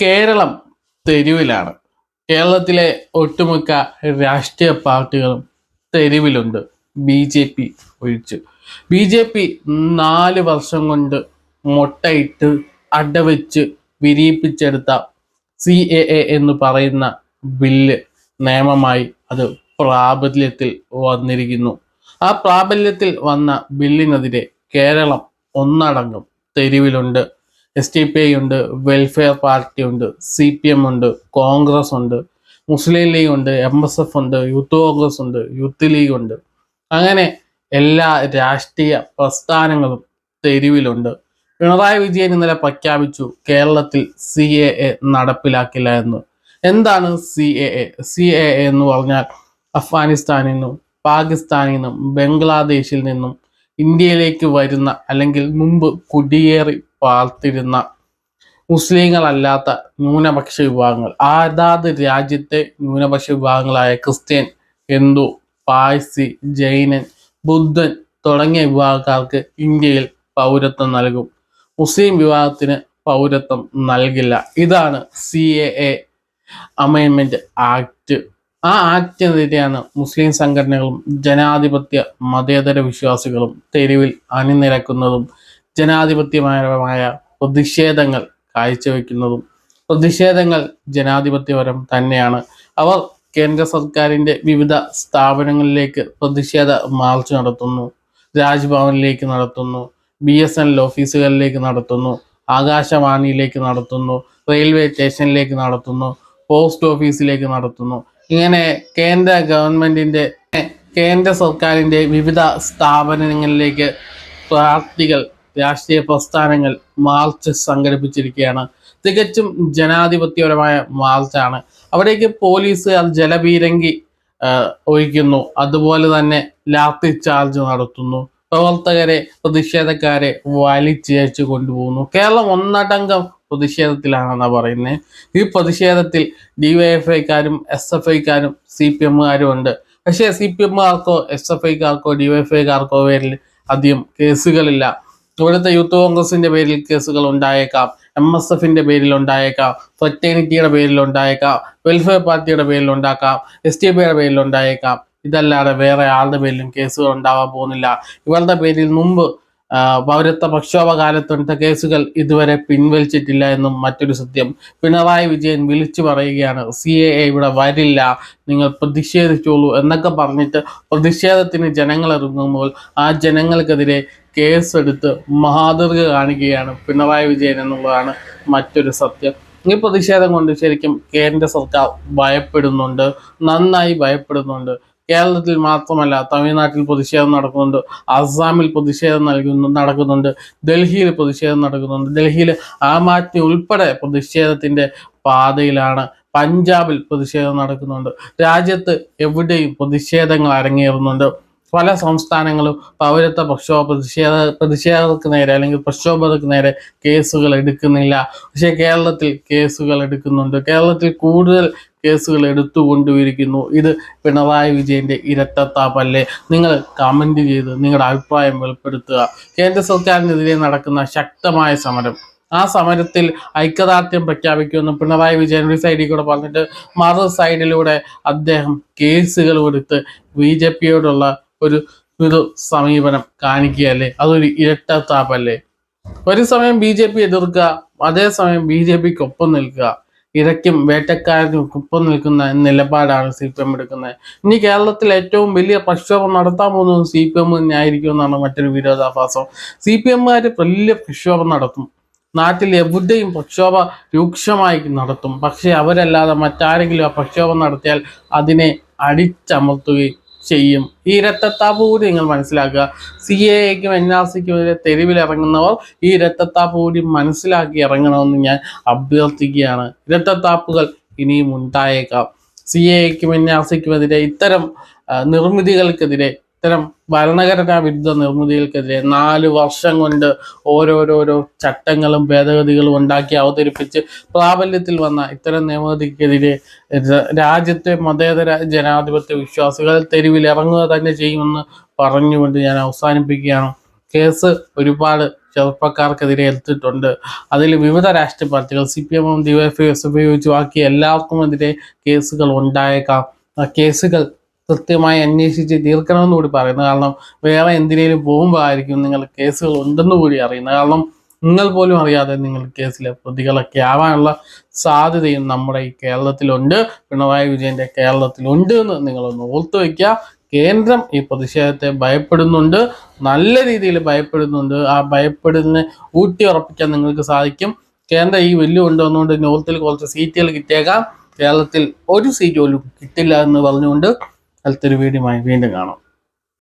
കേരളം തെരുവിലാണ്. കേരളത്തിലെ ഒട്ടുമിക്ക രാഷ്ട്രീയ പാർട്ടികളും തെരുവിലുണ്ട്. ബി ജെ പി ഒഴിച്ച്. ബി ജെ പി നാല് വർഷം കൊണ്ട് മുട്ടയിട്ട് അടവെച്ച് വിരിയിപ്പിച്ചെടുത്ത സി എ എ എന്ന് പറയുന്ന ബില്ല് നിയമമായി അത് പ്രാബല്യത്തിൽ വന്നിരിക്കുന്നു. ആ പ്രാബല്യത്തിൽ വന്ന ബില്ലിനെതിരെ കേരളം ഒന്നടങ്കം തെരുവിലുണ്ട്. എസ് ടി പി ഐ ഉണ്ട് വെൽഫെയർ പാർട്ടി ഉണ്ട് സി പി എം ഉണ്ട് കോൺഗ്രസ് ഉണ്ട് മുസ്ലിം ലീഗ് ഉണ്ട് എം എസ് എഫ് ഉണ്ട് യൂത്ത് കോൺഗ്രസ് ഉണ്ട് യൂത്ത് ലീഗ് ഉണ്ട്. അങ്ങനെ എല്ലാ രാഷ്ട്രീയ പ്രസ്ഥാനങ്ങളും തെരുവിലുണ്ട്. പിണറായി വിജയൻ ഇന്നലെ പ്രഖ്യാപിച്ചു കേരളത്തിൽ സി എ എ നടപ്പിലാക്കില്ല എന്ന്. എന്താണ് C A A C A A എന്ന് പറഞ്ഞാൽ അഫ്ഗാനിസ്ഥാനിൽ നിന്നും പാകിസ്ഥാനിൽ നിന്നും ബംഗ്ലാദേശിൽ നിന്നും ഇന്ത്യയിലേക്ക് വരുന്ന അല്ലെങ്കിൽ മുമ്പ് കുടിയേറി പാർത്തിരുന്ന മുസ്ലിങ്ങളല്ലാത്ത ന്യൂനപക്ഷ വിഭാഗങ്ങൾ അതാത് രാജ്യത്തെ ന്യൂനപക്ഷ വിഭാഗങ്ങളായ ക്രിസ്ത്യൻ ഹിന്ദു പാഴ്സി ജൈനൻ ബുദ്ധൻ തുടങ്ങിയ വിഭാഗക്കാർക്ക് ഇന്ത്യയിൽ പൗരത്വം നൽകും. മുസ്ലിം വിഭാഗത്തിന് പൗരത്വം നൽകില്ല. ഇതാണ് സി എ എ അമൈൻമെന്റ് ആക്ട് ആ ആജ്ഞതിരെയാണ് മുസ്ലിം സംഘടനകളും ജനാധിപത്യ മതേതര വിശ്വാസികളും തെരുവിൽ അണിനിരക്കുന്നതും ജനാധിപത്യപരമായ പ്രതിഷേധങ്ങൾ കാഴ്ചവെക്കുന്നതും. പ്രതിഷേധങ്ങൾ ജനാധിപത്യപരം തന്നെയാണ്. അവർ കേന്ദ്ര സർക്കാരിന്റെ വിവിധ സ്ഥാപനങ്ങളിലേക്ക് പ്രതിഷേധ മാർച്ച് നടത്തുന്നു രാജ്ഭവനിലേക്ക് നടത്തുന്നു ബി എസ് എൻ എൽ ഓഫീസുകളിലേക്ക് നടത്തുന്നു ആകാശവാണിയിലേക്ക് നടത്തുന്നു റെയിൽവേ സ്റ്റേഷനിലേക്ക് നടത്തുന്നു പോസ്റ്റ് ഓഫീസിലേക്ക് നടത്തുന്നു. ഇങ്ങനെ കേന്ദ്ര ഗവൺമെന്റിന്റെ കേന്ദ്ര സർക്കാരിന്റെ വിവിധ സ്ഥാപനങ്ങളിലേക്ക് പാർട്ടികൾ രാഷ്ട്രീയ പ്രസ്ഥാനങ്ങൾ മാർച്ച് സംഘടിപ്പിച്ചിരിക്കുകയാണ്. തികച്ചും ജനാധിപത്യപരമായ മാർച്ചാണ്. അവിടേക്ക് പോലീസുകാർ ജലപീരങ്കി ഒഴിക്കുന്നു. അതുപോലെ തന്നെ ലാത്തി ചാർജ് നടത്തുന്നു. പ്രവർത്തകരെ പ്രതിഷേധക്കാരെ വലിച്ചേച്ചു കൊണ്ടുപോകുന്നു. കേരളം ഒന്നടങ്കം പ്രതിഷേധത്തിലാണെന്നാണ് പറയുന്നത് ഈ പ്രതിഷേധത്തിൽ ഡിവൈഎഫ്ഐക്കാരും എസ് എഫ് ഐക്കാരും സി പി എമ്മുകാരും ഉണ്ട്. പക്ഷേ സി പി എമ്മുകാർക്കോ എസ് എഫ് ഐക്കാർക്കോ ഡിവൈഎഫ്ഐക്കാർക്കോ പേരിൽ അധികം കേസുകളില്ല. ഇവിടുത്തെ യൂത്ത് കോൺഗ്രസിന്റെ പേരിൽ കേസുകൾ ഉണ്ടായേക്കാം. എം എസ് എഫിന്റെ പേരിൽ ഉണ്ടായേക്കാം. ഫെറ്റേണിറ്റിയുടെ പേരിൽ ഉണ്ടായേക്കാം. വെൽഫെയർ പാർട്ടിയുടെ പേരിൽ ഉണ്ടാക്കാം. എസ് ടി പിയുടെ പേരിൽ ഉണ്ടായേക്കാം. ഇതല്ലാതെ വേറെ ആളുടെ പേരിലും കേസുകൾ ഉണ്ടാവാൻ പോകുന്നില്ല. ഇവരുടെ പേരിൽ മുമ്പ് പൗരത്വ പ്രക്ഷോഭ കേസുകൾ ഇതുവരെ പിൻവലിച്ചിട്ടില്ല എന്നും മറ്റൊരു സത്യം. പിണറായി വിജയൻ വിളിച്ചു പറയുകയാണ് സി എ എ ഇവിടെ വരില്ല നിങ്ങൾ പ്രതിഷേധിച്ചോളൂ എന്നൊക്കെ പറഞ്ഞിട്ട് പ്രതിഷേധത്തിന് ജനങ്ങൾ ഇറങ്ങുമ്പോൾ ആ ജനങ്ങൾക്കെതിരെ കേസെടുത്ത് മാതൃക കാണിക്കുകയാണ് പിണറായി വിജയൻ എന്നുള്ളതാണ് മറ്റൊരു സത്യം. ഈ പ്രതിഷേധം കൊണ്ട് ശരിക്കും കേന്ദ്ര സർക്കാർ ഭയപ്പെടുന്നുണ്ട് നന്നായി ഭയപ്പെടുന്നുണ്ട്. കേരളത്തിൽ മാത്രമല്ല തമിഴ്നാട്ടിൽ പ്രതിഷേധം നടക്കുന്നുണ്ട് അസാമിൽ പ്രതിഷേധം നൽകുന്നു നടക്കുന്നുണ്ട് ഡൽഹിയിൽ പ്രതിഷേധം നടക്കുന്നുണ്ട്. ഡൽഹിയിൽ ആം ആദ്മി ഉൾപ്പെടെ പ്രതിഷേധത്തിന്റെ പാതയിലാണ് പഞ്ചാബിൽ പ്രതിഷേധം നടക്കുന്നുണ്ട്. രാജ്യത്ത് എവിടെയും പ്രതിഷേധങ്ങൾ അരങ്ങേറുന്നുണ്ട്. പല സംസ്ഥാനങ്ങളും പൗരത്വ പ്രക്ഷോഭ പ്രതിഷേധ പ്രതിഷേധങ്ങൾക്ക് നേരെ അല്ലെങ്കിൽ പ്രക്ഷോഭങ്ങൾക്ക് നേരെ കേസുകൾ എടുക്കുന്നില്ല. പക്ഷേ കേരളത്തിൽ കേസുകൾ എടുക്കുന്നുണ്ട്. കേരളത്തിൽ കൂടുതൽ കേസുകൾ എടുത്തുകൊണ്ടുവരിക്കുന്നു. ഇത് പിണറായി വിജയന്റെ ഇരട്ടത്താപ്പല്ലേ? നിങ്ങൾ കമന്റ് ചെയ്ത് നിങ്ങളുടെ അഭിപ്രായം വെളിപ്പെടുത്തുക. കേന്ദ്ര സർക്കാരിനെതിരെ നടക്കുന്ന ശക്തമായ സമരം. ആ സമരത്തിൽ ഐക്യദാർഢ്യം പ്രഖ്യാപിക്കുമെന്ന് പിണറായി വിജയൻ ഒരു സൈഡിൽ കൂടെ പറഞ്ഞിട്ട് മറു സൈഡിലൂടെ അദ്ദേഹം കേസുകൾ കൊടുത്ത് ബി ജെ പിയോടുള്ള ഒരു ഒരു സമീപനം കാണിക്കുകയല്ലേ? അതൊരു ഇരട്ടത്താപ്പല്ലേ? ഒരു സമയം ബി ജെ പി എതിർക്കുക അതേസമയം ബി ജെ പിക്ക് ഒപ്പം നിൽക്കുക. ഇരയ്ക്കും വേട്ടക്കാരനും ഒപ്പം നിൽക്കുന്ന നിലപാടാണ് സി പി എം എടുക്കുന്നത്. ഇനി കേരളത്തിൽ ഏറ്റവും വലിയ പ്രക്ഷോഭം നടത്താൻ പോകുന്നത് സി പി എം തന്നെയായിരിക്കും എന്നാണ് മറ്റൊരു വിരോധാഭാസം. സി പി എമ്മുകാർ വലിയ പ്രക്ഷോഭം നടത്തും. നാട്ടിൽ എവിടെയും പ്രക്ഷോഭ രൂക്ഷമായി നടത്തും. പക്ഷെ അവരല്ലാതെ മറ്റാരെങ്കിലും ആ പ്രക്ഷോഭം നടത്തിയാൽ അതിനെ അടിച്ചമർത്തുകയും ചെയ്യും. ഈ ഇരട്ടത്താപ്പ് കൂടി നിങ്ങൾ മനസ്സിലാക്കുക. സി എക്കും എൻ ആർ സിക്കും എതിരെ തെരുവിലിറങ്ങുന്നവർ ഈ രക്തത്താപ്പ് കൂടി മനസ്സിലാക്കി ഇറങ്ങണമെന്ന് ഞാൻ അഭ്യർത്ഥിക്കുകയാണ്. രക്തത്താപ്പുകൾ ഇനിയും ഉണ്ടായേക്കാം. സി എക്കും എൻ ആർ സിക്കും എതിരെ ഇത്തരം നിർമ്മിതികൾക്കെതിരെ ഇത്തരം ഭരണഘടനാ വിരുദ്ധ നിർമ്മിതികൾക്കെതിരെ നാല് വർഷം കൊണ്ട് ഓരോരോരോ ചട്ടങ്ങളും ഭേദഗതികളും ഉണ്ടാക്കി അവതരിപ്പിച്ച് പ്രാബല്യത്തിൽ വന്ന ഇത്തരം നിയമതിക്കെതിരെ രാജ്യത്തെ മതേതര ജനാധിപത്യ വിശ്വാസികൾ തെരുവിൽ ഇറങ്ങുക തന്നെ ചെയ്യുമെന്ന് പറഞ്ഞുകൊണ്ട് ഞാൻ അവസാനിപ്പിക്കുകയാണ്. കേസ് ഒരുപാട് ചെറുപ്പക്കാർക്കെതിരെ എടുത്തിട്ടുണ്ട് അതിൽ വിവിധ രാഷ്ട്രീയ പാർട്ടികൾ സി പി എമ്മും ഡിവൈഎഫ്ഐ എസ് എഫ് ഐ ഉപയോഗിച്ച് ബാക്കി എല്ലാവർക്കും എതിരെ കേസുകൾ ഉണ്ടായേക്കാം. കേസുകൾ കൃത്യമായി അന്വേഷിച്ച് തീർക്കണമെന്ന് കൂടി പറയുന്നത് കാരണം വേറെ എന്തിനേലും പോകുമ്പോഴായിരിക്കും നിങ്ങൾ കേസുകൾ ഉണ്ടെന്ന് കൂടി അറിയുന്നത്. കാരണം നിങ്ങൾ പോലും അറിയാതെ നിങ്ങൾ കേസിലെ പ്രതികളൊക്കെ ആവാനുള്ള സാധ്യതയും നമ്മുടെ ഈ കേരളത്തിലുണ്ട്. പിണറായി വിജയന്റെ കേരളത്തിലുണ്ട് എന്ന് നിങ്ങളൊന്ന് ഓർത്തു വയ്ക്കുക. കേന്ദ്രം ഈ പ്രതിഷേധത്തെ ഭയപ്പെടുന്നുണ്ട്. നല്ല രീതിയിൽ ഭയപ്പെടുന്നുണ്ട്. ആ ഭയപ്പെടുന്ന ഊട്ടി ഉറപ്പിക്കാൻ നിങ്ങൾക്ക് സാധിക്കും. കേന്ദ്രം ഈ വെല്ലു കൊണ്ടുവന്നുകൊണ്ട് നോർത്തിൽ കുറച്ച് സീറ്റുകൾ കിട്ടിയേക്കാം. കേരളത്തിൽ ഒരു സീറ്റ് പോലും കിട്ടില്ല എന്ന് പറഞ്ഞുകൊണ്ട് അടുത്തൊരു വീഡിയോയുമായി വീണ്ടും കാണാം.